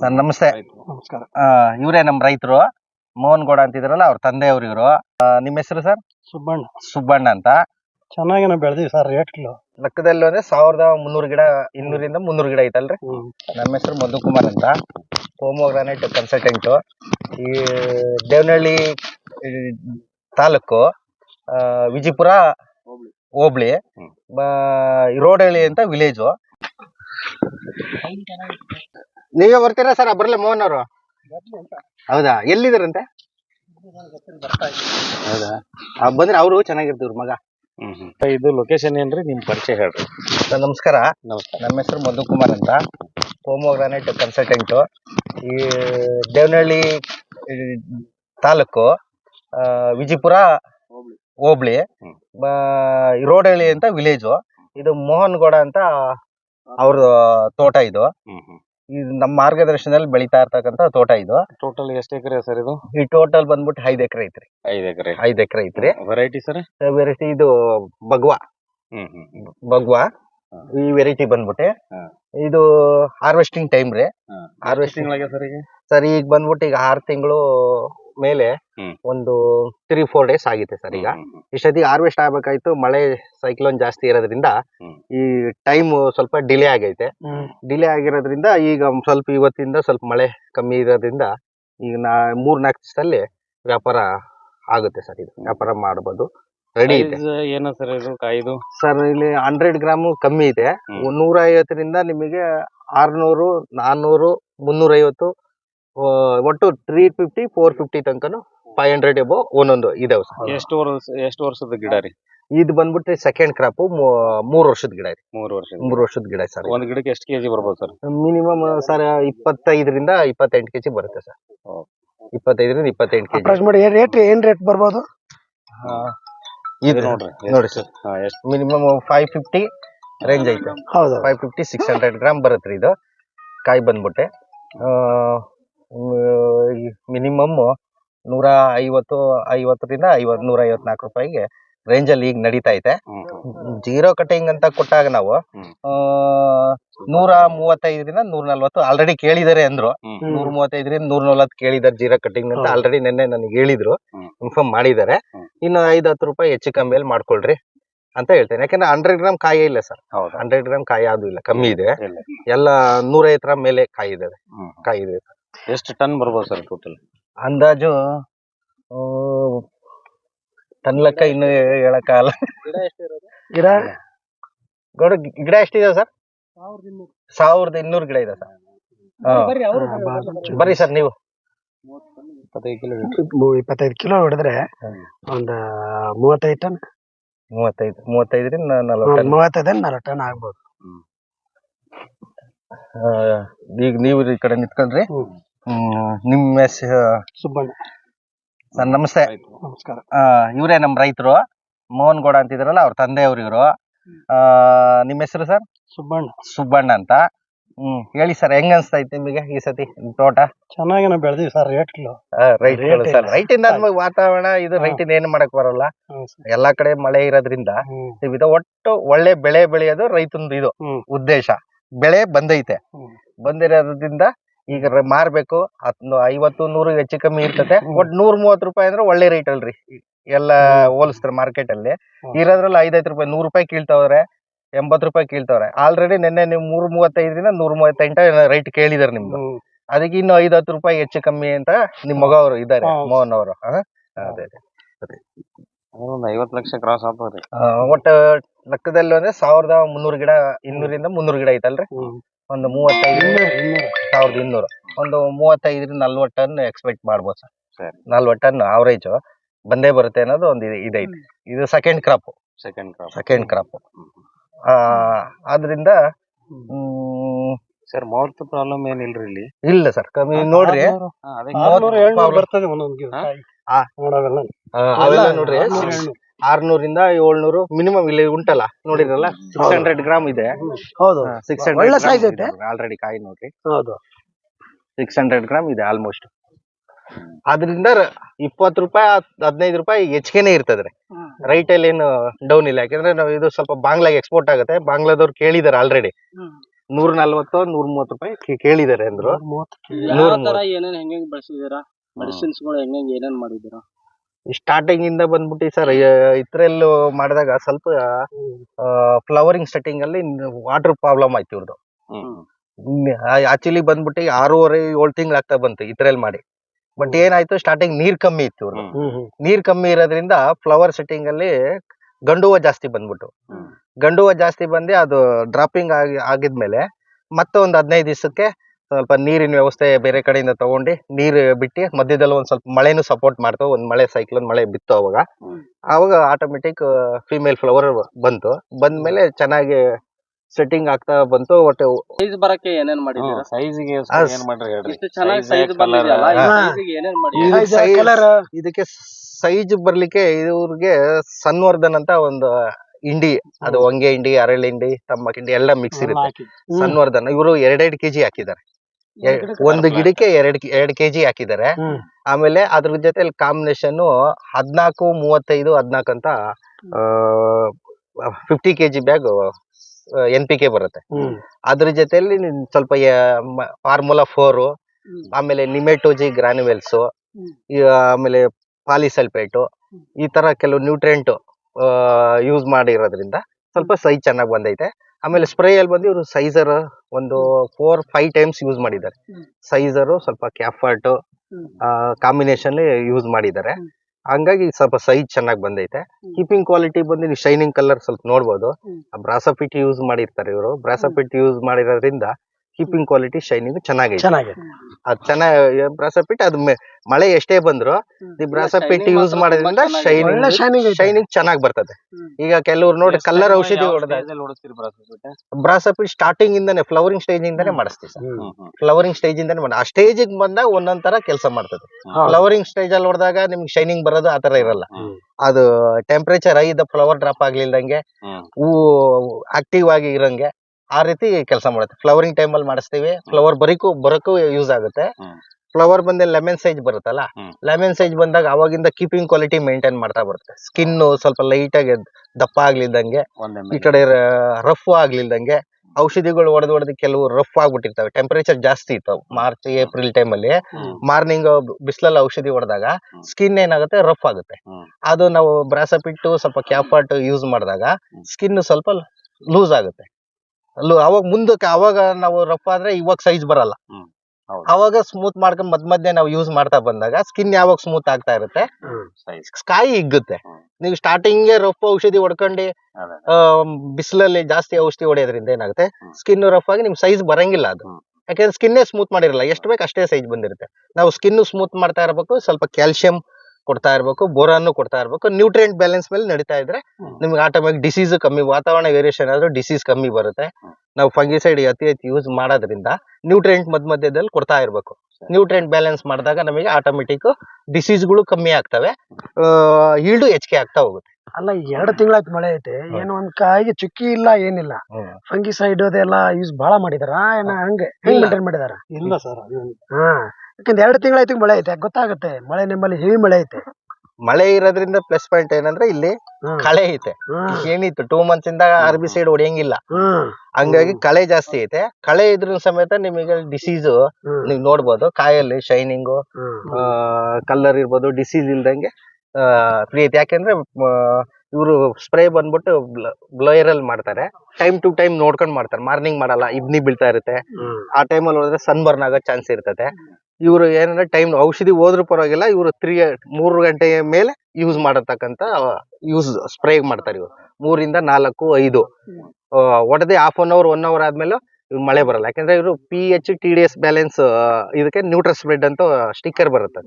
Sir ನಮಸ್ತೆ. ನಮಸ್ಕಾರ. ಇವರೇ ನಮ್ಮ ರೈತರು. ಮೋಹನ್ ಗೌಡ ಅಂತಿದ್ರಲ್ಲ ಅವ್ರ ತಂದೆಯವ್ರು ಇವರು. ನಿಮ್ಮ ಹೆಸರು ಸರ್? ಸುಬ್ಬಣ್ಣ. ಸುಬ್ಬಣ್ಣ ಅಂತ. ಚೆನ್ನಾಗಿ ನಾವು ಬೆಳೆದಿವಿ ಸರ್ ರೇಟ್ಗಳು ಲೆಕ್ಕದಲ್ಲಿ ಅಂದ್ರೆ ಸಾವಿರದ ಮುನ್ನೂರು ಗಿಡ ಇನ್ನೂರಿಂದ ಮುನ್ನೂರು ಗಿಡ ಐತಲ್ರಿ ನಮ್ಮ ಹೆಸರು ಮಧುಕುಮಾರ್ ಅಂತ. ಹೋಮೋಗ್ರಾನೈಟ್ ಕನ್ಸಲ್ಟೆಂಟ್ ಈ ದೇವನಹಳ್ಳಿ ತಾಲೂಕು ಆ, ವಿಜಯಪುರ ಹೋಬ್ಳಿ. ರೋಡಹಳ್ಳಿ ಅಂತ ವಿಲೇಜು ನೀವೇ ಬರ್ತೀರಾ ಸರ್? ಬರಲ್ಲ ಮೋಹನ್ ಅವರು. ಹೌದಾ? ಎಲ್ಲಿದಾರಂತೆ ಹೌದಾ? ಆ, ಬಂದ್ರೆ ಅವರು ಚೆನ್ನಾಗಿರ್ತಿವ್ರ ಮಗ. ಇದು ಲೊಕೇಶನ್ ಏನ್ರಿ? ನಿಮ್ ಪರಿಚಯ ಹೇಳ್ರಿ. ಸರ್ ನಮಸ್ಕಾರ. ನಮಸ್ಕಾರ. ನಮ್ಮ ಹೆಸರು ಮಧುಕುಮಾರ್ ಅಂತ. ಹೋಮೋಗ್ರಾನೈಟ್ ಕನ್ಸಲ್ಟೆಂಟ್ ಈ ದೇವನಹಳ್ಳಿ ಈ, ತಾಲೂಕು ಆ, ವಿಜಯಪುರ ಹೋಬ್ಳಿ. ಹ್ಮ್. ಬ- ರೋಡಹಳ್ಳಿ ಅಂತ ವಿಲೇಜು ಇದು ಮೋಹನ್ ಗೌಡ ಅಂತ ಅವ್ರ ತೋಟ ಇದು. ಇದು ನಮ್ಮ ಮಾರ್ಗದರ್ಶನದಲ್ಲಿ ಬೆಳೀತಾ ಇರ್ತಕ್ಕಂತ ತೋಟ ಇದು. ಟೋಟಲ್ ಎಷ್ಟು ಎಕರೆ ಸರ್ ಇದು? ಈ ಟೋಟಲ್ ಬಂದ್ಬಿಟ್ಟು ಐದ್ ಎಕರೆ ಐತ್ರಿ. ಐದು ಎಕರೆ. ಐದ್ ಎಕರೆ ಐತ್ರಿ. Variety sir? ವೆರೈಟಿ ಇದು ಬಗ್ವಾ ಹ್ಮ್ ಹ್ಮ್ ಹ್ಮ್. ಬಗ್ವಾ ಹಾ. ಈ ವೆರೈಟಿ ಬಂದ್ಬಿಟ್ಟೆ. ಹಾ. ಇದು ಹಾರ್ವೆಸ್ಟಿಂಗ್ ಟೈಮ್ ರೀ. Harvesting Harvesting. ಈಗ? ಸರ್ ಈಗ ಬಂದ್ಬಿಟ್ಟು ಈಗ ಆರ್ ತಿಂಗಳು ಮೇಲೆ ಹ್ಮ್. ಒಂದು ತ್ರೀ ಫೋರ್ ಡೇಸ್ ಆಗಿದೆ ಸರ್ ಈಗ. ಇಷ್ಟೊತ್ತಿಗೆ ಹಾರ್ವೆಸ್ಟ್ ಆಗ್ಬೇಕಾಯ್ತು ಮಳೆ ಸೈಕ್ಲೋನ್ ಜಾಸ್ತಿ ಇರೋದ್ರಿಂದ ಹ್ಮ್. ಈ ಟೈಮ್ ಸ್ವಲ್ಪ ಡಿಲೇ ಆಗೈತೆ. ಡಿಲೇ ಆಗಿರೋದ್ರಿಂದ ಈಗ ಒಂದ್ ಸ್ವಲ್ಪ ಇವತ್ತಿಂದ ಸ್ವಲ್ಪ ಮಳೆ ಕಮ್ಮಿ ಇರೋದ್ರಿಂದ ಈಗ ನಾ ಮೂರ್ ನಾಲ್ಕು ದಿವಸದಲ್ಲಿ ವ್ಯಾಪಾರ ಆಗುತ್ತೆ ಸರ್ ಇದು. ವ್ಯಾಪಾರ ಮಾಡಬಹುದು ರೆಡಿ ಇದೆ. ಏನೋ ಸರ್ ಇದು ಕಾಯ್ದು? ಸರ್ ಇಲ್ಲಿ ಹಂಡ್ರೆಡ್ ಗ್ರಾಮ್ ಕಮ್ಮಿ ಇದೆ. ಹ್ಮ್. ನೂರ ಐವತ್ತರಿಂದ ನಿಮಗೆ ಆರ್ನೂರು ನಾನ್ನೂರು ಮುನ್ನೂರ ಐವತ್ತು ಒಟ್ಟು ತ್ರೀ ಫಿಫ್ಟಿ ಫೋರ್ ಫಿಫ್ಟಿ ತನಕನು ಫೈವ್ ಹಂಡ್ರೆಡ್ ಎಬೋ ಒಂದೊಂದು ಇದಾವೆ ಸರ್ ಎಷ್ಟು ವರ್ಷ ಎಷ್ಟು ವರ್ಷದ ಗಿಡ ರೀ? ಇದು ಬಂದ್ಬಿಟ್ಟು ಸೆಕೆಂಡ್ ಕ್ರಾಪ್ ಮೂರು ವರ್ಷದ ಗಿಡ ರೀ. ಮೂರು ವರ್ಷ ಮೂರು ವರ್ಷದ ಗಿಡ ಸರ್. ಒಂದು ಗಿಡಕ್ಕೆ ಎಷ್ಟು ಕೆಜಿ ಬರ್ಬೋದು ಸರ್? ಮಿನಿಮಮ್ ಸರ್ ಇಪ್ಪತ್ತೈದರಿಂದ ಇಪ್ಪತ್ತೆಂಟು ಕೆಜಿ ಬರುತ್ತೆ ಸರ್. ಇಪ್ಪತ್ತೈದರಿಂದ ಇಪ್ಪತ್ತೆಂಟು ಕೆಜಿ. ಮಾಡಿ ಏನ್ ರೇಟ್ ಏನ್ ರೇಟ್ ಬರ್ಬೋದು? ಇದು ನೋಡ್ರಿ ನೋಡಿ ಸರ್. ಹಾ ಎಷ್ಟು? ಮಿನಿಮಮ್ ಫೈವ್ ಫಿಫ್ಟಿ ರೇಂಜ್ ಐತೆ. ಹೌದು. Five fifty six hundred gram ಬರುತ್ತೆ ಇದು. ಕಾಯಿ ಬಂದ್ಬಿಟ್ಟೆ. ಮಿನಿಮಮ್ ನೂರ ಐವತ್ತು ಐವತ್ತರಿಂದ ಐವತ್ ನೂರ ಐವತ್ನಾಲ್ಕು ರೂಪಾಯಿಗೆ ರೇಂಜಲ್ಲಿ ಈಗ ನಡೀತಾ ಐತೆ. ಜೀರೋ ಕಟಿಂಗ್ ಅಂತ ಕೊಟ್ಟಾಗ ನಾವು ನೂರ ಮೂವತ್ತೈದರಿಂದ ನೂರ ನಲ್ವತ್ತು ಆಲ್ರೆಡಿ ಕೇಳಿದಾರೆ ಅಂದ್ರು. ನೂರ ಮೂವತ್ತೈದರಿಂದ ನೂರ ನಲ್ವತ್ತು ಕೇಳಿದಾರೆ ಜೀರೋ ಕಟಿಂಗ್ ಅಂತ. ಆಲ್ರೆಡಿ ನಿನ್ನೆ ನನಗೆ ಹೇಳಿದ್ರು. ಇನ್ಫಾರ್ಮ್ ಮಾಡಿದ್ದಾರೆ. ಇನ್ನು ಐದು ಹತ್ತು ರೂಪಾಯಿ ಹೆಚ್ಚು ಕಮ್ಮಿಯಲ್ಲಿ ಮಾಡ್ಕೊಳ್ರಿ ಅಂತ ಹೇಳ್ತೇನೆ ಯಾಕಂದ್ರೆ ಹಂಡ್ರೆಡ್ ಗ್ರಾಮ್ ಕಾಯಿ ಇಲ್ಲ ಸರ್ ಹಂಡ್ರೆಡ್ ಗ್ರಾಮ್ ಕಾಯಿ ಯಾವ್ದು ಇಲ್ಲ ಕಮ್ಮಿ ಇದೆ. ಎಲ್ಲ ನೂರೈವತ್ತು ಗ್ರಾಮ್ ಮೇಲೆ ಕಾಯಿ ಇದೆ. ಕಾಯಿ ಇದೆ ಎಷ್ಟು ಟನ್ ಬರ್ಬೋದು ಸರ್ ಟೋಟಲ್ ಅಂದಾಜು ಆ, ಟನ್ ಲೆಕ್ಕ ಇನ್ನು ಹೇಳಕ್ಕಾಗಲ್ಲ. ಗಿಡ ಗೌಡ? ಗಿಡ. ಎಷ್ಟಿದೆ ಸರ್? ಸಾವಿರದ ಇನ್ನೂರು. ಗಿಡ ಇದೆ ಸರ್. ಬರ್ರಿ ಸರ್ ನೀವು. ಇಪ್ಪತ್ತೈದು ಕಿಲೋ ಮೂ- ಇಪ್ಪತ್ತೈದು ಕಿಲೋ ಹೊಡೆದ್ರೆ ಒಂದು ಮೂವತ್ತೈದು ಟನ್. ಮೂವತ್ತೈದು ಮೂವತ್ತೈದರಿಂದ ನಲವತ್ತು ಟನ್. ಮೂವತ್ತೈದು ನಲ್ವತ್ತು ಟನ್ ಆಗ್ಬೋದು. ಈಗ ನೀವು ಈ ಕಡೆ ನಿಂತ್ಕೊಂಡ್ರಿ. ನಿಮ್ಮ ಹೆಸರು ಸುಬ್ಬಣ್ಣ. ಸರ್ ನಮಸ್ತೆ. ನಮಸ್ಕಾರ. ಇವರೇ ನಮ್ಮ ರೈತರು. ಮೋಹನ್ ಗೌಡ ಅಂತಿದ್ರಲ್ಲ ಅವ್ರ ತಂದೆಯವ್ರು ಇವರು. ನಿಮ್ಮ ಹೆಸರು ಸರ್? ಸುಬ್ಬಣ್ಣ. ಸುಬ್ಬಣ್ಣ ಅಂತ. ಹ್ಮ್ ಹೇಳಿ ಸರ್ ಹೆಂಗ್ ಅನ್ಸ್ತೈತೆ ನಿಮಗೆ ಈ ಸತಿ ತೋಟ? ಚೆನ್ನಾಗಿ ನಾವು ಬೆಳೆದಿವಿ ಸರ್ ರೇಟ್ ರೈಟ್ ಸರ್. ವಾತಾವರಣ ಇದು ಹಾ. ರೈಟ್ ಇಂದ ಏನ್ ಮಾಡಕ್ ಬರಲ್ಲ. ಎಲ್ಲಾ ಕಡೆ ಮಳೆ ಇರೋದ್ರಿಂದ ಇದು ಒಟ್ಟು ಒಳ್ಳೆ ಬೆಳೆ ಬೆಳೆಯೋದು ರೈತಂದು ಇದು ಉದ್ದೇಶ. ಬೆಳೆ ಬಂದೈತೆ. ಬಂದಿರೋದ್ರಿಂದ ಈಗ ರ- ಮಾರ್ಬೇಕು ಹತ್ತು ಐವತ್ತು ನೂರು ಹೆಚ್ಚು ಕಮ್ಮಿ ಇರ್ತದೆ ಹ್ಮ್. ಒಟ್ ನೂರ್ ಮೂವತ್ ರೂಪಾಯಿ ಅಂದ್ರೆ ಒಳ್ಳೆ ರೇಟ್ ಅಲ್ರಿ. ಎಲ್ಲ ಹೋಲಿಸ್ತಾರೆ ಮಾರ್ಕೆಟ್ ಅಲ್ಲಿ. ಇರೋದ್ರಲ್ಲಿ ಐದೈದು ರೂಪಾಯಿ ನೂರು ರೂಪಾಯಿ ಕೀಳ್ತಾವ್ರೆ ಎಂಬತ್ತು ರೂಪಾಯಿ ಕೀಳ್ತಾವ್ರೆ. ಆಲ್ರೆಡಿ ನಿನ್ನೆ ನೀವು ಮೂರ್ ಮೂವತ್ತೈದರಿಂದ ನೂರ ಮೂವತ್ತೆಂಟು ರೈಟ್ ಕೇಳಿದಾರೆ ನಿಮ್ದು. ಅದಕ್ಕೆ ಇನ್ನು ಐದು ಹತ್ತು ರೂಪಾಯಿ ಹೆಚ್ಚು ಕಮ್ಮಿ ಅಂತ ನಿಮ್ ಮಗ ಅವರು ಇದ್ದಾರೆ. ಮೋಹನ್ ಅವರು. ಅದೇ ಒಂದ್ ಐವತ್ತು ಲಕ್ಷ ಕ್ರಾಸ್ ಆಗ್ತದ್ರಿ ಆ, ಒಟ್ಟ ಲೆಕ್ಕದಲ್ಲಿ ಅಂದ್ರೆ ಸಾವಿರದ ಮುನ್ನೂರು ಗಿಡ ಇನ್ನೂರಿಂದ ಮುನ್ನೂರು ಗಿಡ ಐತಲ್ರಿ. ಒಂದು ಮೂವತ್ತೈದು. ಸಾವಿರದ ಇನ್ನೂರು. ಒಂದು ಮೂವತ್ತೈದರಿಂದ ನಲ್ವತ್ತು ಟನ್ ಎಕ್ಸ್ಪೆಕ್ಟ್ ಮಾಡ್ಬೋದು ಸರ್. ಸರಿ. ನಲ್ವತ್ತು ಟನ್ ಅವರೇಜ್ ಬಂದೇ ಬರುತ್ತೆ ಅನ್ನೋದು ಒಂದು ಇದೆ- ಇದೈತಿ. ಇದು second crop second crop second crop ಆದ್ರಿಂದ ಸರ್ ಮೌತ್ ಪ್ರಾಬ್ಲಮ್ ಏನಿಲ್ರಿ ಇಲ್ಲಿ? ಇಲ್ಲ ಸರ್. ಕಮ್ಮಿ ನೋಡ್ರಿ. ಆರ್ನೂರು, ಏಳ್ನೂರು ಬರ್ತದೆ ಒಂದೊಂದು ಗಿಡ. ಹಾ? ಕಾಯಿ. ಅವೆಲ್ಲ ನೋಡ್ರಿ. ಆರ್ನೂರಿಂದ ಏಳ್ನೂರು ಮಿನಿಮಮ್ ಇಲ್ಲಿ ಉಂಟಲ್ಲ ನೋಡಿರಲ್ಲ ಸಿಕ್ಸ್ ಹಂಡ್ರೆಡ್ ಗ್ರಾಮ್ ಇದೆ. ಹೌದು. ಸಿಕ್ಸ್ ಒಳ್ಳೆ size ಐತೆ. ಹಂಡ್ರೆಡ್ ಆಲ್ರೆಡಿ ಕಾಯಿ ನೋಡ್ರಿ. ಹೌದು. ಸಿಕ್ಸ್ ಹಂಡ್ರೆಡ್ ಗ್ರಾಮ್ ಇದೆ ಆಲ್ಮೋಸ್ಟ್ ಅದರಿಂದ ಇಪ್ಪತ್ತು ರೂಪಾಯಿ ಹದಿನೈದು ರೂಪಾಯಿ ಹೆಚ್ಚಿಗೆನೆ ಇರ್ತದ್ರಿ ರೈಟ್ ಅಲ್ಲಿ ಏನು ಡೌನ್ ಇಲ್ಲ. ಯಾಕಂದ್ರೆ ನಾವು ಇದು ಸ್ವಲ್ಪ ಬಾಂಗ್ಲಾಗೆ ಎಕ್ಸ್ಪೋರ್ಟ್ ಆಗುತ್ತೆ. ಬಾಂಗ್ಲಾದವ್ರು ಕೇಳಿದಾರೆ ಆಲ್ರೆಡಿ ನೂರ ನಲ್ವತ್ತು ನೂರ ಮೂವತ್ತು ರೂಪಾಯಿ ಕೇಳಿದಾರೆ ಕೇಳಿದ್ದಾರೆ ಅಂದ್ರು ಹೆಂಗ್ ಮೆಡಿಸಿನ್ಸ್ಗಳು ಹೆಂಗ್ ಹೆಂಗ್ ಏನೇನ್ ಮಾಡಿದೀರಾ ಸ್ಟಾರ್ಟಿಂಗ್ ಇಂದ ಬಂದ್ಬಿಟ್ಟು ಸರ್ ಇದ್ರಲ್ಲೂ ಮಾಡಿದಾಗ ಸ್ವಲ್ಪ ಫ್ಲವರಿಂಗ್ ಸ್ಟಾರ್ಟಿಂಗ್ ಅಲ್ಲಿ ವಾಟರ್ ಪ್ರಾಬ್ಲಮ್ ಆಯ್ತು ಇವ್ರದ್ದು ಆಕ್ಚುಲಿ ಬಂದ್ಬಿಟ್ಟು ಆರೂವರೆ ಏಳು ತಿಂಗಳು ಆಗ್ತಾ ಬಂತು ಇದ್ರಲ್ಲಿ ಮಾಡಿ. ಬಟ್ ಏನಾಯ್ತು ಸ್ಟಾರ್ಟಿಂಗ್ ನೀರ್ ಕಮ್ಮಿ ಇತ್ತು ಇವ್ರದ್ದು ನೀರ್ ಕಮ್ಮಿ ಇರೋದ್ರಿಂದ ಫ್ಲವರ್ ಸೆಟ್ಟಿಂಗ್ ಅಲ್ಲಿ ಗಂಡುವ ಹೂವ ಜಾಸ್ತಿ ಬಂದ್ಬಿಟ್ಟು. ಗಂಡುವ ಗಂಡು ಹೂವ ಜಾಸ್ತಿ ಬಂದು ಅದು ಡ್ರಾಪಿಂಗ್ ಆಗಿ ಆಗಿದ್ಮೇಲೆ ಮತ್ತೆ ಒಂದು ಹದಿನೈದು ದಿವಸಕ್ಕೆ ಸ್ವಲ್ಪ ನೀರಿನ ವ್ಯವಸ್ಥೆ ಬೇರೆ ಕಡೆಯಿಂದ ತಗೊಂಡು ನೀರು ಬಿಟ್ಟು ಮಧ್ಯದಲ್ಲಿ ಒಂದ್ ಸ್ವಲ್ಪ ಮಳೆನೂ ಸಪೋರ್ಟ್ ಮಾಡ್ತು. ಒಂದ್ ಮಳೆ ಸೈಕ್ಲೋನ್ ಮಳೆ ಬಿತ್ತು ಅವಾಗ. ಅವಾಗ ಆಟೋಮೆಟಿಕ್ ಫಿಮೇಲ್ ಫ್ಲವರ್ ಬಂತು. ಬಂದ್ಮೇಲೆ ಚೆನ್ನಾಗಿ ಸೆಟ್ಟಿಂಗ್ ಆಗ್ತಾ ಬಂತು. ಒಟ್ಟು ಸೈಜ್ ಬರಕ್ಕೆ ಏನೇನ್ ಮಾಡಿದೀರಾ? ಸೈಜ್ಗೆ ಆ, ಏನ್ ಮಾಡ್ರಿ ಹೇಳ್ರಿ? ಇಷ್ಟು ಚೆನ್ನಾಗಿ Size, ಸೈಜ್ colour. ಬಂದಿದೆಯಲ್ಲ ಹಾ. ಏನೇನ್ ಮಾಡಿದೀರಾ? ಇದು Size, size- ಇದಕ್ಕೆ ಸೈಜ್ ಬರ್ಲಿಕ್ಕೆ ಇವ್ರಿಗೆ ಸನ್ವರ್ಧನ್ ಅಂತ ಒಂದು ಇಂಡಿ ಅದು ಹೊಂಗೆ ಇಂಡಿ ಅರಳಿ ಇಂಡಿ ತಮ್ಮ ಇಂಡಿ ಎಲ್ಲ ಮಿಕ್ಸ್ ಇರುತ್ತೆ. ಸನ್ವರ್ಧನ್ ಇವರು ಎರಡೆರಡು ಕೆಜಿ ಹಾಕಿದ್ದಾರೆ. ಎ- ಒಂದು ಗಿಡಕ್ಕೆ ಎರಡ್ ಎರಡ್ ಕೆಜಿ ಹಾಕಿದ್ದಾರೆ ಹ್ಮ್. ಆಮೇಲೆ ಅದ್ರ ಜೊತೆ ಕಾಂಬಿನೇಷನ್ ಹದ್ನಾಲ್ಕು ಮೂವತ್ತೈದು ಹದ್ನಾಲ್ಕು ಅಂತ fifty KG bag N P K ಬರುತ್ತೆ. ಹ್ಮ್. ಅದ್ರ ಜೊತೆಲಿ ನಿನ್ ಸ್ವಲ್ಪ ಫಾರ್ಮುಲಾ ಫೋರ್ ಆಮೇಲೆ ನಿಮೆಟೋಜಿ ಗ್ರಾನ್ಯುವೆಲ್ಸ್ ಆಮೇಲೆ ಪಾಲಿಸಲ್ಪೇಟ್ ಈ ತರ ಕೆಲವು ನ್ಯೂಟ್ರಿಯೆಂಟ್ ಯೂಸ್ ಮಾಡಿರೋದ್ರಿಂದ ಸ್ವಲ್ಪ ಸೈಜ್ ಚೆನ್ನಾಗಿ ಬಂದೈತೆ. ಆಮೇಲೆ ಸ್ಪ್ರೇ ಅಲ್ಲಿ ಬಂದು ಇವರು ಸೈಜರ್ ಒಂದು ಫೋರ್ ಫೈವ್ ಟೈಮ್ಸ್ ಯೂಸ್ ಮಾಡಿದ್ದಾರೆ. ಸೈಜರು ಸ್ವಲ್ಪ ಕ್ಯಾಫರ್ಟ್ ಕಾಂಬಿನೇಷನ್ ಯೂಸ್ ಮಾಡಿದ್ದಾರೆ. ಹಂಗಾಗಿ ಸ್ವಲ್ಪ ಸೈಜ್ ಚೆನ್ನಾಗಿ ಬಂದೈತೆ. ಕೀಪಿಂಗ್ ಕ್ವಾಲಿಟಿ ಬಂದು ನೀವು ಶೈನಿಂಗ್ ಕಲರ್ ಸ್ವಲ್ಪ ನೋಡ್ಬೋದು. ಬ್ರಾಸಫಿಟ್ ಯೂಸ್ ಮಾಡಿರ್ತಾರೆ ಇವರು. ಬ್ರಾಸಫಿಟ್ ಯೂಸ್ ಮಾಡಿರೋದ್ರಿಂದ ಕೀಪಿಂಗ್ ಕ್ವಾಲಿಟಿ ಶೈನಿಂಗ್ ಚೆನ್ನಾಗಿದೆ ಅದ್ ಚೆನ್ನಾಗಿ ಬ್ರಾಸಫಿಟ್ ಅದು ಮೆ- ಮಳೆ ಎಷ್ಟೇ ಬಂದ್ರು ಈ ಬ್ರಾಸಪ್ ಯೂಸ್ ಮಾಡೋದ್ರಿಂದ ಶೈನಿಂಗ್ ಶೈನಿಂಗ್ ಚೆನ್ನಾಗಿ ಬರ್ತದೆ. ಈಗ ಕೆಲವ್ರು ನೋಡಿ ಕಲರ್ ಔಷಧಿ ಹೊಡಿಸ್ತೀರಿ ಬ್ರಾಸ್ಬಿಟ್ಟೆ ಸ್ಟಾರ್ಟಿಂಗ್ ಇಂದಾನೆ ಫ್ಲವರಿಂಗ್ ಸ್ಟೇಜ್ ಇಂದಾನೆ ಮಾಡಿಸ್ತೀವಿ ಸರ್. ಫ್ಲವರಿಂಗ್ ಸ್ಟೇಜ್ ಇಂದಾನೆ ಮಾಡಿ ಆ ಸ್ಟೇಜ್ ಬಂದಾಗ ಒಂದೊಂದ್ ತರ ಕೆಲಸ ಮಾಡ್ತದೆ. ಫ್ಲವರಿಂಗ್ ಸ್ಟೇಜ್ ಅಲ್ಲಿ ಹೊಡೆದಾಗ ನಿಮ್ಗೆ ಶೈನಿಂಗ್ ಬರೋದು ಆತರ ಇರಲ್ಲ. ಹ್ಮ್. ಅದು ಟೆಂಪರೇಚರ್ ಐದ ಇದ್ದ ಫ್ಲವರ್ ಡ್ರಾಪ್ ಆಗ್ಲಿಲ್ದಂಗೆ ಹೂ ಹೂವು ಆಕ್ಟಿವ್ ಆಗಿ ಇರಂಗೆ ಆ ರೀತಿ ಕೆಲಸ ಮಾಡುತ್ತೆ. ಫ್ಲವರಿಂಗ್ ಟೈಮ್ ಅಲ್ಲಿ ಮಾಡಿಸ್ತೀವಿ. ಫ್ಲವರ್ ಬರೀಕು ಬರಕು ಯೂಸ್ ಆಗುತ್ತೆ. ಫ್ಲವರ್ ಬಂದೆ ಲೆಮನ್ ಸೈಜ್ ಬರುತ್ತಲ್ಲ. ಲೆಮನ್ ಸೈಜ್ ಬಂದಾಗ ಅವಾಗಿಂದ ಕೀಪಿಂಗ್ ಕ್ವಾಲಿಟಿ ಮೇಂಟೈನ್ ಮಾಡ್ತಾ ಬರುತ್ತೆ. ಸ್ಕಿನ್ ಸ್ವಲ್ಪ ಲೈಟ್ ಆಗಿ ದಪ್ಪ ಆಗ್ಲಿಲ್ದಂಗೆ ಈ ಕಡೆ ರಫ್ ಆಗ್ಲಿಲ್ದಂಗೆ ಔಷಧಿಗಳು ಹೊಡೆದು ಹೊಡೆದು ಕೆಲವು ರಫ್ ಆಗ್ಬಿಟ್ಟಿರ್ತವೆ. ಟೆಂಪರೇಚರ್ ಜಾಸ್ತಿ ಇತ್ತು ಮಾರ್ಚ್ ಏಪ್ರಿಲ್ ಟೈಮ್ ಅಲ್ಲಿ. ಮಾರ್ನಿಂಗ್ ಬಿಸಿಲಲ್ಲಿ ಔಷಧಿ ಹೊಡೆದಾಗ ಸ್ಕಿನ್ ಏನಾಗುತ್ತೆ ರಫ್ ಆಗುತ್ತೆ. ಅದು ನಾವು ಬ್ರಾಸಪಿಟ್ಟು ಸ್ವಲ್ಪ ಕ್ಯಾಪಾಟ್ ಯೂಸ್ ಮಾಡಿದಾಗ ಸ್ಕಿನ್ ಸ್ವಲ್ಪ ಲೂಸ್ ಆಗುತ್ತೆ. ಅಲ್ಲೂ ಅವಾಗ ಮುಂದಕ್ಕೆ ಅವಾಗ ನಾವು ರಫ್ ಆದ್ರೆ ಇವಾಗ ಸೈಜ್ ಬರಲ್ಲ. ಅವಾಗ ಸ್ಮೂತ್ ಮಾಡ್ಕೊಂಡ್ ಮಧ್ಯ ಮಧ್ಯೆ ನಾವು ಯೂಸ್ ಮಾಡ್ತಾ ಬಂದಾಗ ಸ್ಕಿನ್ ಯಾವಾಗ ಸ್ಮೂತ್ ಆಗ್ತಾ ಇರುತ್ತೆ? ಸೈಜ್ ಕಾಯಿ ಹಿಗ್ಗುತ್ತೆ. ನೀವು ಸ್ಟಾರ್ಟಿಂಗ್ ರಫ್ ಔಷಧಿ ಹೊಡ್ಕೊಂಡು. ಬಿಸಿಲಲ್ಲಿ ಜಾಸ್ತಿ ಔಷಧಿ ಹೊಡೆಯೋದ್ರಿಂದ ಏನಾಗುತ್ತೆ? ಸ್ಕಿನ್ ರಫ್ ಆಗಿ ನಿಮ್ ಸೈಜ್ ಬರಂಗಿಲ್ಲ ಅದು. ಯಾಕಂದ್ರೆ ಸ್ಕಿನ್ನೇ ಸ್ಮೂತ್ ಮಾಡಿರಲ್ಲ. ಎಷ್ಟು ಬೇಕು ಅಷ್ಟೇ ಸೈಜ್ ಬಂದಿರುತ್ತೆ. ನಾವು ಸ್ಕಿನ್ ಸ್ಮೂತ್ ಮಾಡ್ತಾ ಇರಬೇಕು. ಸ್ವಲ್ಪ ಕ್ಯಾಲ್ಸಿಯಂ ಕೊಡ್ತಾ ಇರಬೇಕು ಬೋರನ್ನು ಕೊಡ್ತಾ ಇರಬೇಕು. ನ್ಯೂಟ್ರಿಯೆಂಟ್ ಬ್ಯಾಲೆನ್ಸ್ ಮೇಲೆ ನಡೀತಾ ಇದ್ರೆ. ನಿಮ್ಗೆ ಆಟೋಮೆಟಿಕ್ ಡಿಸೀಸ್ ಕಮ್ಮಿ ವಾತಾವರಣ ವೇರಿಯೇಷನ್ ಆದ್ರೂ ಡಿಸೀಸ್ ಕಮ್ಮಿ ಬರುತ್ತೆ. ನಾವು ಫಂಗಿಸೈಡ್ ಅತಿ ಹೆಚ್ಚು ಯೂಸ್ ಮಾಡೋದ್ರಿಂದ ನ್ಯೂಟ್ರಿಯೆಂಟ್ ಮಧ್ಯ ಮಧ್ಯದಲ್ಲಿ ಕೊಡ್ತಾ ಇರಬೇಕು. ನ್ಯೂಟ್ರಿಯೆಂಟ್ ಬ್ಯಾಲೆನ್ಸ್ ಮಾಡಿದಾಗ ನಮಗೆ ಆಟೋಮೆಟಿಕ್ ಡಿಸೀಸ್ಗಳು ಕಮ್ಮಿ ಆಗ್ತವೆ. ಈಲ್ಡು ಹೆಚ್ಚಿಗೆ ಆಗ್ತಾ ಹೋಗುತ್ತೆ. ಅಲ್ಲ ಎರಡು ತಿಂಗಳಾಯ್ತು ಮಳೆ ಐತೆ. ಏನು ಒಂದ್ ಕಾಯಿಗೆ ಚುಕ್ಕಿ ಇಲ್ಲ ಏನಿಲ್ಲ. ಫಂಗಿಸೈಡ್ ಅದೆಲ್ಲ ಯೂಸ್ ಬಹಳ ಮಾಡಿದಾರ? ಏನ ಹಂಗೆ? ಹೆಂಗ್ ಇಲ್ಲ. ಮೇಂಟೈನ್ ಮಾಡಿದಾರ? ಇಲ್ಲ ಸರ್ ಹಾ. ಯಾಕಂದ್ರೆ ಎರಡು ತಿಂಗಳಾಯ್ತು ಮಳೆ ಐತೆ ಗೊತ್ತಾಗುತ್ತೆ? ಮಳೆ ನಿಮ್ಮಲ್ಲಿ ಹೆವಿ ಮಳೆ ಐತೆ. ಮಳೆ ಇರೋದ್ರಿಂದ ಪ್ಲಸ್ ಪಾಯಿಂಟ್ ಏನಂದ್ರೆ ಇಲ್ಲಿ ಕಳೆ ಐತೆ. ಏನಿತ್ತು ಟೂ ಮಂತ್ಸ್ ಇಂದ ಅರ್ಬಿ ಸೈಡ್ ಹೊಡಿಯಂಗಿಲ್ಲ. ಹಂಗಾಗಿ ಕಳೆ ಜಾಸ್ತಿ ಐತೆ. ಕಳೆ ಇದ್ರ ಸಮೇತ ನಿಮಗೆ ಡಿಸೀಸ್. ನೀವು ನೋಡ್ಬೋದು ಕಾಯಲ್ಲಿ ಶೈನಿಂಗ್. ಕಲರ್ ಇರ್ಬೋದು ಡಿಸೀಸ್ ಇಲ್ದಂಗೆ ಫ್ರೀ ಐತೆ ಯಾಕೆಂದ್ರೆ ಇವರು ಸ್ಪ್ರೇ ಬಂದ್ಬಿಟ್ಟು ಬ್ಲೋಯರ್ ಅಲ್ಲಿ ಮಾಡ್ತಾರೆ. ಟೈಮ್ ಟು ಟೈಮ್ ನೋಡ್ಕೊಂಡ್ ಮಾಡ್ತಾರೆ. ಮಾರ್ನಿಂಗ್ ಮಾಡಲ್ಲ ಇಬ್ನಿ ಬೀಳ್ತಾ ಇರುತ್ತೆ. ಆ ಟೈಮ್ ಅಲ್ಲಿ ಹೋದ್ರೆ ಸನ್ ಬರ್ನ್ ಆಗೋ ಚಾನ್ಸ್ ಇರ್ತದೆ. ಇವರು ಏನಂದ್ರೆ ಟೈಮ್ ಔಷಧಿ ಹೋದ್ರೂ ಪರವಾಗಿಲ್ಲ ಇವರು ತ್ರೀ ಮೂರು ಗಂಟೆಯ ಮೇಲೆ ಯೂಸ್ ಮಾಡತಕ್ಕಂತ ಯೂಸ್ ಸ್ಪ್ರೇ ಮಾಡ್ತಾರೆ ಇವರು. ಮೂರಿಂದ ನಾಲ್ಕು ಐದು. ಒಡದೆ half an hour one hour ಆದ್ಮೇಲೆ ಇವ್ರು ಮಳೆ ಬರಲ್ಲ. ಯಾಕಂದ್ರೆ ಇವರು P H T D S balance ಇದಕ್ಕೆ ನ್ಯೂಟ್ರಲ್ ಸ್ಪ್ರೆಡ್ ಅಂತ ಸ್ಟಿಕ್ಕರ್ ಬರುತ್ತೆ.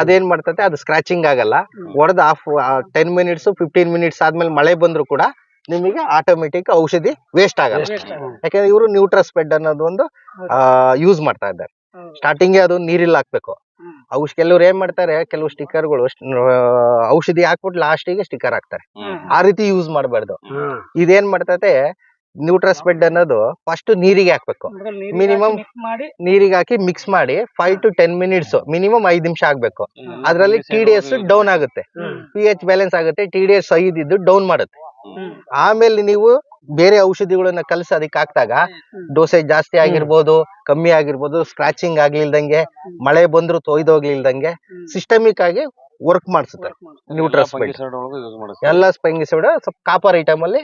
ಅದೇನ್ ಮಾಡ್ತತೆ ಅದು ಸ್ಕ್ರಾಚಿಂಗ್ ಆಗಲ್ಲ. ಹೊಡೆದ half ten minutes fifteen minutes ಆದ್ಮೇಲೆ ಮಳೆ ಬಂದ್ರು ಕೂಡ ನಿಮಗೆ ಆಟೋಮೆಟಿಕ್ ಔಷಧಿ ವೇಸ್ಟ್ ಆಗಲ್ಲ. ಯಾಕಂದ್ರೆ ಇವರು ನ್ಯೂಟ್ರಲ್ ಸ್ಪ್ರೆಡ್ ಅನ್ನೋದು ಒಂದು ಯೂಸ್ ಮಾಡ್ತಾ ಇದ್ದಾರೆ. ಸ್ಟಾರ್ಟಿಂಗ್ ಅದು ನೀರಿಲ್ಲ ಹಾಕ್ಬೇಕು. ಔಷ್ ಕೆಲವ್ರು ಏನ್ ಮಾಡ್ತಾರೆ ಕೆಲವು ಸ್ಟಿಕ್ಕರ್ಗಳು ಔಷಧಿ ಹಾಕ್ಬಿಟ್ಟು ಲಾಸ್ಟಿಗೆ ಸ್ಟಿಕ್ಕರ್ ಹಾಕ್ತಾರೆ. ಆ ರೀತಿ ಯೂಸ್ ಮಾಡಬಾರ್ದು. ಇದೇನ್ ಮಾಡ್ತತೆ ನ್ಯೂಟ್ರಲ್ ಬೆಡ್ ಅನ್ನೋದು ಫಸ್ಟ್ ನೀರಿಗೆ ಹಾಕ್ಬೇಕು. ಮಿನಿಮಮ್ ಮಾಡಿ. ನೀರಿಗೆ ಹಾಕಿ ಮಿಕ್ಸ್ ಮಾಡಿ five to ten minutes minimum ಐದು ನಿಮಿಷ ಆಗ್ಬೇಕು ಅದ್ರಲ್ಲಿ ಟಿ ಡಿ ಎಸ್ ಡೌನ್ ಆಗುತ್ತೆ. ಪಿ ಎಚ್ ಬ್ಯಾಲೆನ್ಸ್ ಆಗುತ್ತೆ ಟಿ ಡಿ ಎಸ್ ಐದಿದ್ದು ಡೌನ್ ಮಾಡುತ್ತೆ ಆಮೇಲೆ ನೀವು ಬೇರೆ ಔಷಧಿಗಳನ್ನ ಕಲಸಿ ಅದಕ್ಕೆ ಹಾಕ್ದಾಗ ಡೋಸೇಜ್ ಜಾಸ್ತಿ ಆಗಿರ್ಬೋದು ಕಮ್ಮಿ ಆಗಿರ್ಬೋದು ಸ್ಕ್ರಾಚಿಂಗ್ ಆಗ್ಲಿಲ್ದಂಗೆ ಮಳೆ ಬಂದ್ರು ತೊಯ್ದೋಗ್ಲಿಲ್ದಂಗೆ ಸಿಸ್ಟಮಿಕ್ ಆಗಿ ವರ್ಕ್ ಮಾಡಿಸುತ್ತೆ. ನ್ಯೂಟ್ರಸ್ ಎಲ್ಲ ಸ್ಪೈಂಗಿಸೈಡ್ ಸ್ವಲ್ಪ ಕಾಪರ್ ಐಟಮ್ ಅಲ್ಲಿ.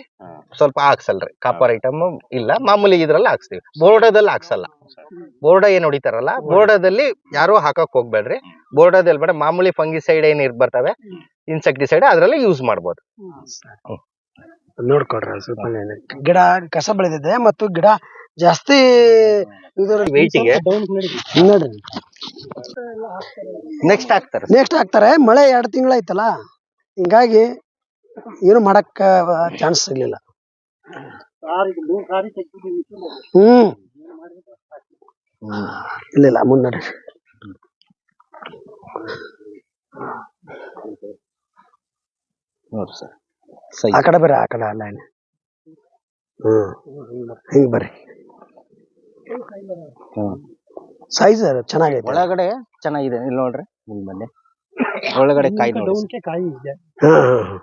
ಸ್ವಲ್ಪ ಹಾಕ್ಸಲ್ರಿ. ಕಾಪರ್ ಐಟಮ್ ಇಲ್ಲ ಮಾಮೂಲಿ ಇದ್ರಲ್ಲಿ ಹಾಕ್ಸ್ತೀವಿ. ಬೋರ್ಡದಲ್ಲಿ ಹಾಕ್ಸಲ್ಲ. ಬೋರ್ಡ ಏನ್ ಹೊಡಿತಾರಲ್ಲ ಬೋರ್ಡದಲ್ಲಿ ಯಾರು ಹಾಕಕ್ ಹೋಗ್ಬೇಡ್ರಿ. ಬೋರ್ಡದಲ್ಲಿ ಬೇಡ ಮಾಮೂಲಿ ಫಂಗಿಸೈಡ್ ಏನ್ ಇರ್ ಬರ್ತವೆ ಇನ್ಸೆಕ್ಟಿಸೈಡ್ ಅದ್ರಲ್ಲಿ ಯೂಸ್ ಮಾಡ್ಬೋದು. ನೋಡ್ಕೊಡ್ರಿ ಸ್ವಲ್ಪ. ಗಿಡ ಕಸ ಬೆಳೆದಿದೆ ಮತ್ತು ಗಿಡ ಜಾಸ್ತಿ? ನೋಡ್ರಿ ನೆಕ್ಸ್ಟ್ ಹಾಕ್ತಾರೆ. ನೆಕ್ಸ್ಟ್ ಹಾಕ್ತಾರೆ. ಮಳೆ ಎರಡು ತಿಂಗಳಾಯ್ತಲ್ಲ ಹಿಂಗಾಗಿ ಏನು ಮಾಡಕ್ಕ ಚಾನ್ಸ್ ಸಿಗ್ಲಿಲ್ಲ ಹ್ಮ್. ಇಲ್ಲ ಇಲ್ಲ ಮುನ್ನಡೆ ನೋಡ್ರಿ ಸರ್. ಆ ಕಡೆ ಬರ್ರಿ ಆ ಕಡೆ ಲೈನ್ ಹ್ಮ್. ಹಿಂಗ್ ಬರ್ರಿ. ಸೈಜ್ ಚೆನ್ನಾಗೈತೆ. ಒಳಗಡೆ ಚೆನ್ನಾಗಿದೆ ಇಲ್ಲಿ ನೋಡ್ರಿ ಮುಂದೆ ಬನ್ನಿ ಒಳಗಡೆ ಕಾಯಿ ನೋಡಿ. ಕಾಯಿ ಇದೆ. ಹಾ ಹಾ ಹಾ.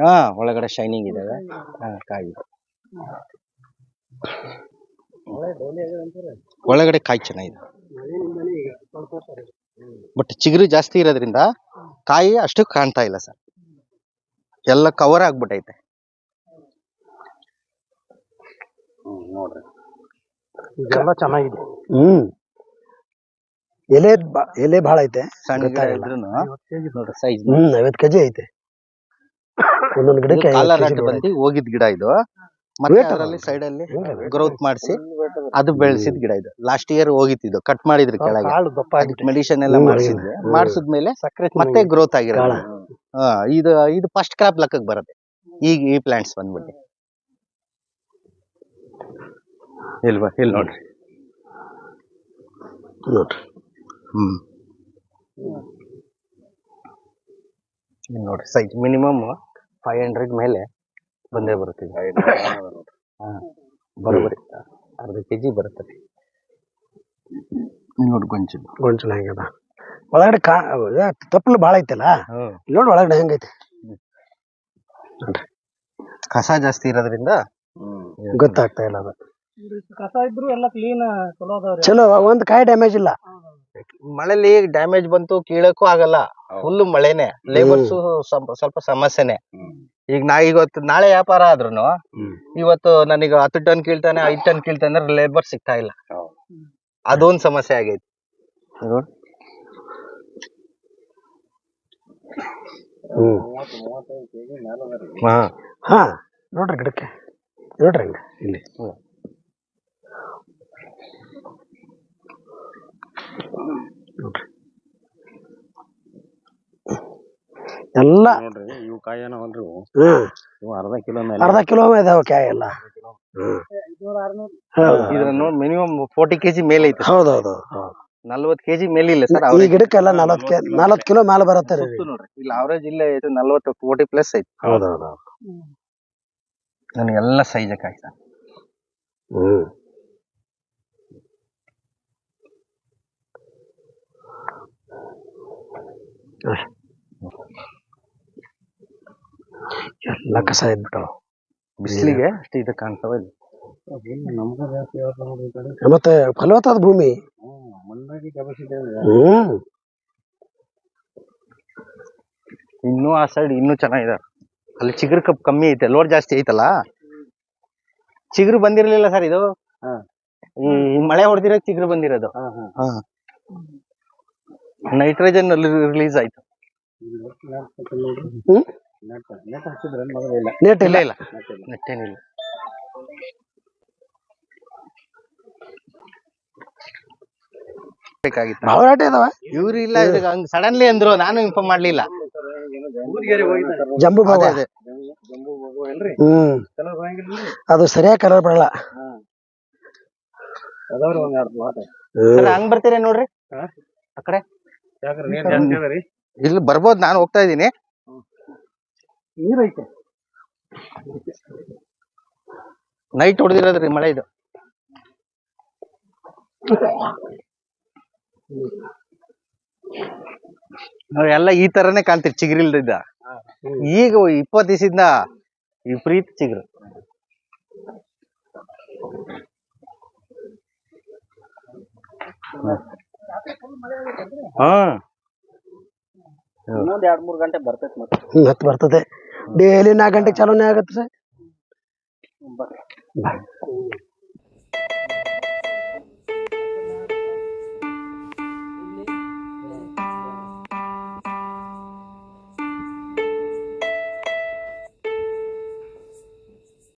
ಹಾ ಒಳಗಡೆ ಶೈನಿಂಗ್ ಇದಾವೆ ಹಾ ಕಾಯಿ. ಒಳಗಡೆ ಕಾಯಿ ಚೆನ್ನಾಗಿದೆ. ಬಟ್ ಚಿಗುರು ಜಾಸ್ತಿ ಇರೋದ್ರಿಂದ ಕಾಯಿ ಅಷ್ಟು ಕಾಣ್ತಾ ಇಲ್ಲ ಸರ್. ಎಲ್ಲ ಕವರ್ ಆಗ್ಬಿಟ್ಟೈತೆ ನೋಡ್ರಿ. ಇದೆಲ್ಲ ಚೆನ್ನಾಗಿದೆ. ಹ್ಮ್. ಎಲೆ ಬಾ- ಎಲೆ ಬಹಳ ಐತೆ ಸಣ್ಣ ಗಿಡ ಗೊತ್ತಾಗಲ್ಲ. ಇದ್ರೂನು ನೋಡ್ರಿ ಸೈಜ್ ಹ್ಮ್ ಐವತ್ ಕೆಜಿ ಐತೆ. ಒಂದೊಂದ್ ಗಿಡಕ್ಕೆ ಐವತ್ತು ಹೋಗಿದ್ ಗಿಡ ಇದು. ಮತ್ತೆ ಅದರಲ್ಲಿ ಸೈಡ್ ಅಲ್ಲಿ ಹೆಂಗದ? ಗ್ರೋತ್ ಮಾಡಿಸಿ ಅದು ಬೆಳೆಸಿದ ಗಿಡ ಇದು. ಲಾಸ್ಟ್ ಇಯರ್ ಹೋಗಿತ್ತಿದ್ದು ಕಟ್ ಮಾಡಿದ್ರು ಕೆಳಗೆ. ಕಾಳು ದಪ್ಪ. ಮೆಡಿಸಿನ್ ಎಲ್ಲ ಹ್ಮ್, ಮಾಡಿಸಿದ್ವಿ. ಹ್ಮ್. ಮಾಡಿಸಿದ್ಮೇಲೆ ಸಕ್ಕರೆ ಮತ್ತೆ. ಗ್ರೋತ್ ಆಗಿರೋದು. ಕಾಳ. ಹಾ ಇದು ಇದು ಫಸ್ಟ್ ಕ್ರಾಪ್ ಲೆಕ್ಕಕ್ಕೆ ಬರುತ್ತೆ. ಈಗ ಈ ಪ್ಲಾಂಟ್ಸ್ ಬಂದ್ಬಿಟ್ಟು. ಇಲ್ವಾ? ಇಲ್ಲಿ ನೋಡ್ರಿ. ನೋಡ್ರಿ. ಹ್ಮ್. ಇಲ್ಲಿ ನೋಡ್ರಿ ಸೈಜ್ ಮಿನಿಮಮ್ ಫೈವ್ ಹಂಡ್ರೆಡ್ ಮೇಲೆ ಬಂದೇ ಬರುತ್ತೆ ಇದು. ಹಾ ಬರೋಬ್ಬರಿ. ಅರ್ಧ ಕೆಜಿ ಬರುತ್ತೆ. ನೋಡಿ ಗೊಂಚು. ಗೊಂಚಲು ಹೆಂಗದ ಒಳಗಡೆ ಕಾ ತಪ್ಪಲು ಭಾಳ ಐತಲ್ಲ? ಹ್ಮ್. ನೋಡಿ ಒಳಗಡೆ ಹೆಂಗೈತೆ ಕಸ ಜಾಸ್ತಿ ಇರೋದ್ರಿಂದ ಗೊತ್ತಾಗ್ತಾ ಇಲ್ಲ ಅದು. ಕಸ ಇದ್ರು ಎಲ್ಲ ಕ್ಲೀನ್ ಚಲೋ ಅದಾವ್ರಿ. ಚಲೋ ಒಂದ್ ಕಾಯಿ ಡ್ಯಾಮೇಜ್ ಇಲ್ಲ. ಮಳೆಲಿ ಡ್ಯಾಮೇಜ್ ಬಂತು ಕೀಳಕ್ಕೂ ಆಗಲ್ಲ. ಫುಲ್ ಮಳೆನೆ. ಲೇಬರ್ಸ್ ಸ್ವಲ್ಪ ಸಮಸ್ಯೆನೆ. ಈಗ ನಾ ಇವತ್ತು ನಾಳೆ ವ್ಯಾಪಾರ ಆದ್ರೂನು ಇವತ್ತು ನನಗೆ ಹತ್ತು ಟನ್ ಕೀಳ್ತಾನೆ ಐದು ಟನ್ ಕೀಳ್ತಾನೆ ಅಂದ್ರೆ ಲೇಬರ್ ಸಿಗ್ತಾ ಇಲ್ಲ. ಅದೊಂದು ಸಮಸ್ಯೆ ಆಗೈತಿ. ಹ್ಮ್. ಹಾ. ಹಾ. ನೋಡ್ರಿ ಗಿಡಕ್ಕೆ. ನೋಡ್ರಿ ಹಂಗ. ಇಲ್ಲಿ. ಎಲ್ಲ ನೋಡ್ರಿ ಇವು ಕಾಯಿ ಏನವಲ್ರಿ ಇವು? ಹ್ಮ್. ಇವು ಅರ್ಧ ಕಿಲೋ ಮೇಲೆ. ಅರ್ಧ ಕಿಲೋ ಇದಾವ ಕಾಯಿ ಎಲ್ಲ. ಹ್ಮ್. ಹೌದು ಇದ್ರ ನೋಡಿ ಮಿನಿಮಮ್ ಫೋರ್ಟಿ ಕೆಜಿ ಮೇಲೆ ಐತೆ. ಹೌದು ನಲ್ವತ್ ಕೆಜಿ ಮೇಲೆ ಇಲ್ಲ ಸರ್ ಈ ಗಿಡಕ್ಕೆಲ್ಲ ನಲವತ್ ಕೆ ಕಿಲೋ ಮೇಲೆ ಬರುತ್ತೆ ರೀ. ನೋಡ್ರಿ. ಇಲ್ಲಿ ಅವರೇಜ್ ಇಲ್ಲ ಇದು ನಲ್ವತ್ತು ಫೋರ್ಟಿ ಪ್ಲಸ್ ಐತಿ. ಹೌದೌದು. ನನಗೆಲ್ಲ ಸೈಜ್ ಕಾಯಿ ಸರ್. ಹ್ಮ್. ಎಲ್ಲ ಕಸ ಇದ್ಬಿಟ್ಟವ ಬಿಸಿಲಿಗೆ ಅಷ್ಟು ಇದು ಕಾಣ್ತಾವ ಇಲ್ಲಿ. ಮತ್ತೆ ಫಲವತ್ತಾದ ಭೂಮಿ. ಹ್ಮ್. ಇನ್ನೂ ಆ ಸೈಡ್ ಇನ್ನೂ ಚೆನ್ನಾಗಿದೆ. ಅಲ್ಲಿ ಚಿಗುರು ಕಪ್ ಕಮ್ಮಿ ಐತೆ ಲೋಡ್ ಜಾಸ್ತಿ ಐತಲ್ಲ? ಚಿಗುರು ಬಂದಿರ್ಲಿಲ್ಲ ಸರ್ ಇದು? ಈ ಈ ಮಳೆ ಹೊಡೆದಿರೋ ಚಿಗುರು ಬಂದಿರೋದು. ನೈಟ್ರೋಜನ್ ಅಲ್ಲಿ ರಿಲೀಸ್ ಆಯ್ತು. ಹ್ಮ್? ನೇಟ್ ಇಲ್ಲ ಇಲ್ಲ. ಇಲ್ಲ ನೆಟ್ಟೇನಿಲ್ಲ ಬೇಕಾಗಿತ್ತು. ಇದಾವ? ಇವ್ರು ಇಲ್ಲ ಇದಕ್ಕೆ ಹಂಗ್ ಸಡನ್ಲಿ ಅಂದ್ರು ನಾನು ಇನ್ಫಾರ್ಮ್ ಮಾಡ್ಲಿಲ್ಲ. ಜಂಬು ಅದೇ ಹ್ಮ್. ಅದು ಸರಿಯಾಗಿ ಕಲರ್ ಬರಲ್ಲ. ಹಂಗ್ ಬರ್ತೀರ ನೋಡ್ರಿ? ಆ ಕಡೆ? ಇಲ್ಲಿ ಬರ್ಬೋದು ನಾನು ಹೋಗ್ತಾ ಇದೀನಿ ನೀರೈತೆ. ನೈಟ್ ಹೊಡೆದಿರೋದ್ರಿ ಮಳೆ ಇದು. ನಾವೆಲ್ಲ ಎಲ್ಲ ಈ ತರನೇ ಕಾಣ್ತೀರಿ ಚಿಗುರಿಲ್ದಿದ್ದ ಈಗ ಇಪ್ಪತ್ತು ದಿವಸದಿಂದ ವಿಪರೀತ ಚಿಗುರು. ಹಾ. ಇನ್ನೊಂದ್ ಎರಡ್ ಮೂರ್ ಗಂಟೆ ಬರ್ತೈತಿ ಮತ್ತೆ. ಹ್ಮ್ ಬರ್ತದೆ. ಡೈಲಿ ನಾಲ್ಕು ಗಂಟೆಗೆ ಚಾಲೂನೇ ಆಗತ್ತೆ ಸರ್.